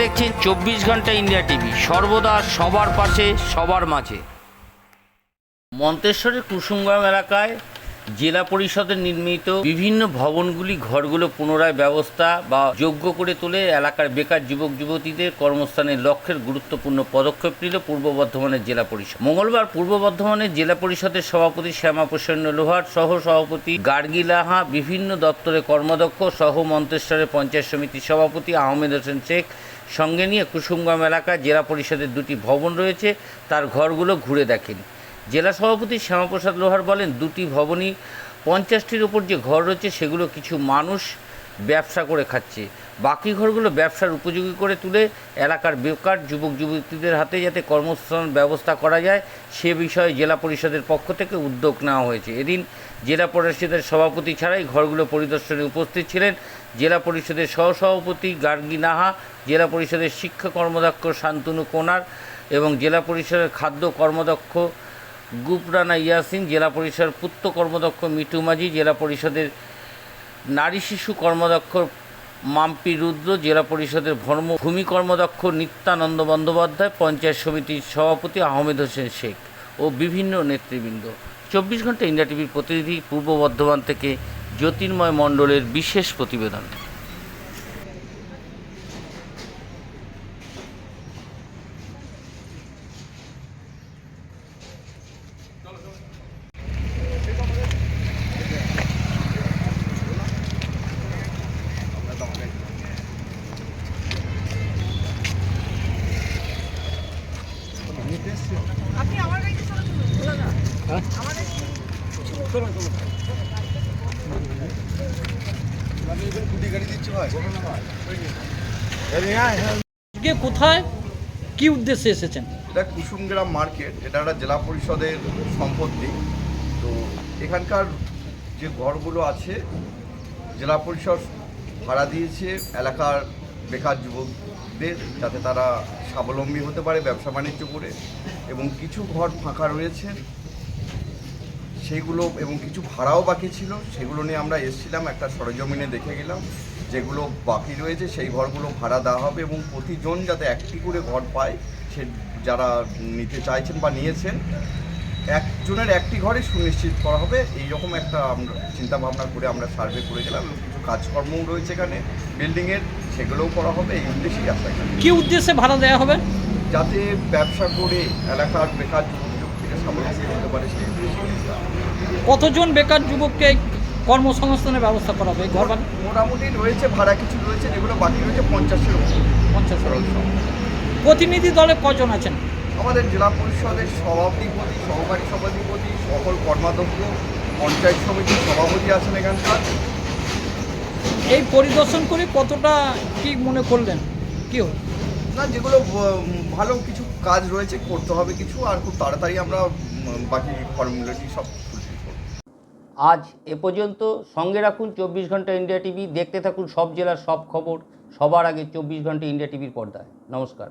দেখছেন চব্বিশ ঘণ্টা ইন্ডিয়া টিভি। সর্বদা সবার পাশে সবার মাঝে। মন্তেশ্বরের কুসুমগ্রাম এলাকায় জেলা পরিষদের নির্মিত বিভিন্ন ভবনগুলি ঘরগুলো পুনরায় ব্যবস্থা বা যোগ্য করে তুলে এলাকার বেকার যুবক যুবতীদের কর্মস্থানের লক্ষ্যের গুরুত্বপূর্ণ পদক্ষেপ নিল পূর্ব বর্ধমানের জেলা পরিষদ। মঙ্গলবার পূর্ব বর্ধমানের জেলা পরিষদের সভাপতি শ্যামা প্রসন্ন লোহার সহ সভাপতি গার্গী লাহা, বিভিন্ন দপ্তরের কর্মদক্ষ সহ মন্তেশ্বরের পঞ্চায়েত সমিতির সভাপতি আহমেদ হোসেন শেখ সঙ্গে নিয়ে কুসুমগ্রাম এলাকায় জেলা পরিষদের দুটি ভবন রয়েছে। তার ঘরগুলো ঘুরে দেখেন। জেলা সভাপতি শ্যামাপ্রসাদ লোহার বলেন, দুটি ভবনই পঞ্চাশটির ওপর যে ঘর রয়েছে, সেগুলো কিছু মানুষ ব্যবসা করে খাচ্ছে। বাকি ঘরগুলো ব্যবসার উপযোগী করে তুলে এলাকার বেকার যুবক যুবতীদের হাতে যাতে কর্মসংস্থান ব্যবস্থা করা যায়, সে বিষয়ে জেলা পরিষদের পক্ষ থেকে উদ্যোগ নেওয়া হয়েছে। এদিন জেলা পরিষদের সভাপতি ছাড়াই ঘরগুলো পরিদর্শনে উপস্থিত ছিলেন জেলা পরিষদের সহসভাপতি গার্গী নাহা, জেলা পরিষদের শিক্ষা কর্মদক্ষ শান্তনু কোনার এবং জেলা পরিষদের খাদ্য কর্মদক্ষ গুপরানা ইয়াসিন, জেলা পরিষদের পূর্ত কর্মদক্ষ মিটু মাঝি, জেলা পরিষদের নারী শিশু কর্মদক্ষ মাম্পি রুদ্র, জেলা পরিষদের ভর্ম ভূমি কর্মদক্ষ নিত্যানন্দ বন্দ্যোপাধ্যায়, পঞ্চায়েত সমিতির সভাপতি আহমেদ হোসেন শেখ ও বিভিন্ন নেতৃবৃন্দ। চব্বিশ ঘণ্টা ইন্ডিয়া টিভির প্রতিনিধি, পূর্ব বর্ধমান থেকে জ্যোতির্ময় মণ্ডলের বিশেষ প্রতিবেদন। আপনি আমার গাড়িতে চলে চলুন চলে না আমার গাড়ি চলুন চলুন আজকে কোথায় কি উদ্দেশ্যে এসেছেন? এটা কুসুমগ্রাম মার্কেট, এটা একটা জেলা পরিষদের সম্পত্তি। তো এখানকার যে ঘরগুলো আছে, জেলা পরিষদ ভাড়া দিয়েছে এলাকার বেকার যুবকদের যাতে তারা স্বাবলম্বী হতে পারে ব্যবসা বাণিজ্য করে এবং কিছু ঘর ফাঁকা রয়েছে। সেইগুলো এবং কিছু ভাড়াও বাকি ছিল সেগুলো নিয়ে আমরা এসেছিলাম একটা সরজমিনে দেখে গেলাম যেগুলো বাকি রয়েছে সেই ঘরগুলো ভাড়া দেওয়া হবে এবং প্রতিজন যাতে একটি করে ঘর পায় সে যারা নিতে চাইছেন বা নিয়েছেন একজনের একটি ঘরে সুনিশ্চিত করা হবে। এই রকম একটা আমরা চিন্তা ভাবনা করে আমরা সার্ভে করে গেলাম এবং কিছু কাজকর্মও রয়েছে এখানে। বিল্ডিংয়ের সেগুলোও করা হবে এই উদ্দেশ্যেই আসা কি উদ্দেশ্যে ভাড়া দেওয়া হবে? যাতে ব্যবসা করে এলাকার বেকার যুবক কতজন বেকার যুবককে কর্মসংস্থানের ব্যবস্থা করা হবে? ঘর মোটামুটি রয়েছে ভাড়া কিছু রয়েছে যেগুলো বাকি রয়েছে পঞ্চাশের পঞ্চাশ প্রতিনিধি দলে কজন আছেন? আমাদের জেলা পরিষদের সভাপতিপতি সহকারী সভাধিপতি সকল কর্মাধ্যক্ষ পঞ্চায়েত সমিতির সভাপতি আছেন এখানকার। এই পরিদর্শন করে কতটা কি মনে করলেন? কি না যেগুলো ভালো কিছু কাজ রয়েছে, করতে হবে কিছু, আর খুব তাড়াতাড়ি আমরা বাকি ফর্মুলাটি সব আজ এ পর্যন্ত সঙ্গে রাখুন চব্বিশ ঘণ্টা ইন্ডিয়া টিভি, দেখতে থাকুন সব জেলার সব খবর, সবার আগে চব্বিশ ঘণ্টা ইন্ডিয়া টিভির পর্দায়। নমস্কার।